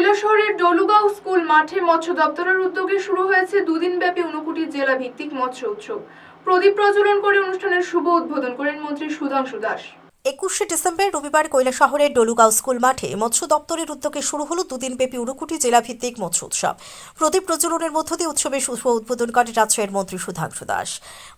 কৈলাসহরের ডলুগাঁও স্কুল মাঠে মৎস্য দপ্তরের উদ্যোগে শুরু হয়েছে দুদিনব্যাপী ঊনকোটি জেলা ভিত্তিক মৎস্য উৎসব। প্রদীপ প্রজ্বলন করে অনুষ্ঠানের শুভ উদ্বোধন করেন মন্ত্রী সুধাংশু দাস। একুশে ডিসেম্বর রবিবার কৈলাসহরের ডলুগাঁও স্কুল মাঠে মৎস্য দপ্তরের উদ্যোগে শুরু হলো দুদিনব্যাপী উনকুটি জেলাভিত্তিক মৎস্য উৎসব। প্রদীপ প্রজ্বলনের মধ্য দিয়ে উৎসবের শুভ উদ্বোধন করেন রাজ্যের মন্ত্রী সুধাংশু দাস।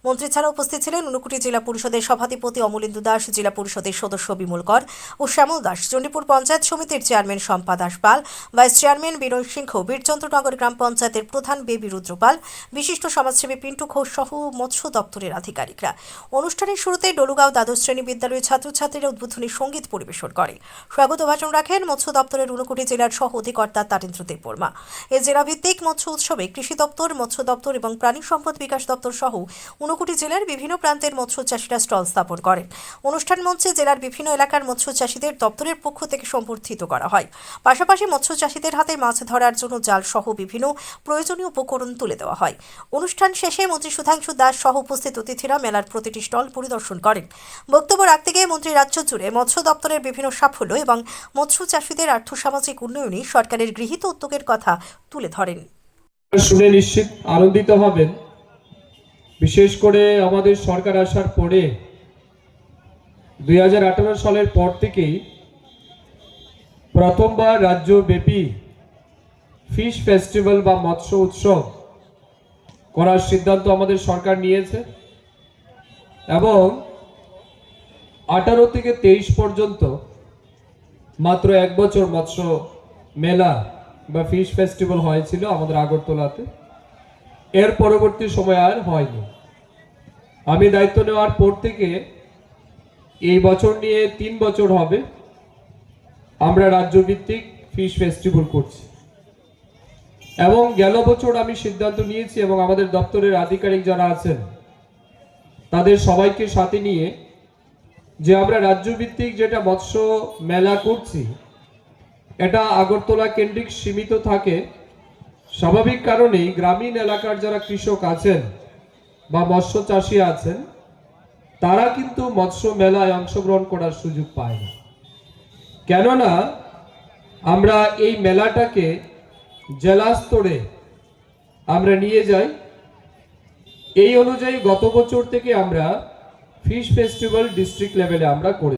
মন্ত্রী ছাড়া উপস্থিত ছিলেন উনকুটি জেলা পরিষদের সভাধিপতি অমলেন্দু দাস, জেলা পরিষদের সদস্য বিমল কর ও শ্যামল দাস। চণ্ডীপুর পঞ্চায়েত সমিতির chairman Shampa Das Pal, vice chairman Binoy Singha, Birchandranagar গ্রাম পঞ্চায়েতের প্রধান বেবি রুদ্রপাল বিশিষ্ট সমাজসেবী পিন্টু ঘোষ সহ মৎস্য দপ্তরের আধিকারিকরা। অনুষ্ঠানের শুরুতে ডলুগাঁও দ্বাদশ শ্রেণি বিদ্যালয়ের ছাত্রছাত্রীরা উদ্বোধনী সংগীত পরিবেশন করে। স্বাগত ভাষণ রাখেন মৎস্য দপ্তরের ঊনকোটি জেলার সহ অধিকর্তা তারেন্দ্র দেববর্মা এ জেলাভিত্তিক মৎস্য উৎসবে কৃষি দপ্তর, মৎস্য দপ্তর এবং প্রাণী সম্পদ বিকাশ দপ্তর সহ ঊনকোটি জেলার বিভিন্ন প্রান্তের মৎস্য চাষিরা স্টল স্থাপন করেন। অনুষ্ঠান মঞ্চে জেলার বিভিন্ন এলাকার মৎস্য চাষিদের দপ্তরের পক্ষ থেকে সম্বর্ধিত করা হয়। পাশাপাশি মৎস্য চাষিদের হাতে মাছ ধরার জন্য জাল সহ বিভিন্ন প্রয়োজনীয় উপকরণ তুলে দেওয়া হয়। অনুষ্ঠান শেষে মন্ত্রী সুধাংশু দাস সহ উপস্থিত অতিথিরা মেলার প্রতিটি স্টল পরিদর্শন করেন। বক্তব্য রাখতে গিয়ে মন্ত্রী রাজ্য জুড়ে মৎস্য দপ্তরের বিভিন্ন সাফল্য এবং মৎস্য চাষিদের আর্থসামাজিক উন্নয়নে সরকারের গৃহীত উদ্যোগের কথা তুলে ধরেন। শুনে নিশ্চিত আনন্দিত হবেন। বিশেষ করে আমাদের সরকার আসার পরে দুই হাজার আঠারো সালের পর থেকেই প্রথমবার রাজ্যব্যাপী ফিশ ফেস্টিভ্যাল বা মৎস্য উৎসব করার সিদ্ধান্ত আমাদের সরকার নিয়েছে এবং আঠারো থেকে তেইশ পর্যন্ত মাত্র এক বছর মৎস্য মেলা বা ফিশ ফেস্টিভ্যাল হয়েছিল আমাদের আগরতলাতে। এর পরবর্তী সময় আর হয়নি। আমি দায়িত্ব নেওয়ার পর থেকে এই বছর নিয়ে তিন বছর হবে আমরা রাজ্যভিত্তিক ফিশ ফেস্টিভ্যাল করছি। এবং গেল বছর আমি সিদ্ধান্ত নিয়েছি এবং আমাদের দপ্তরের আধিকারিক যারা আছেন, তাদের সবাইকে সাথে নিয়ে যে আমরা রাজ্যভিত্তিক যেটা মৎস্য মেলা করছি, এটা আগরতলা কেন্দ্রিক সীমিত থাকে। স্বাভাবিক কারণেই গ্রামীণ এলাকার যারা কৃষক আছেন বা মৎস্য চাষি আছেন, তারা কিন্তু মৎস্য মেলায় অংশগ্রহণ করার সুযোগ পায় না। কেননা, আমরা এই মেলাটাকে জেলা স্তরে আমরা নিয়ে যাই। এই অনুযায়ী গত বছর থেকে আমরা ফিশ ফেস্টিভ্যাল ডিস্ট্রিক্ট লেভেলে আমরা করি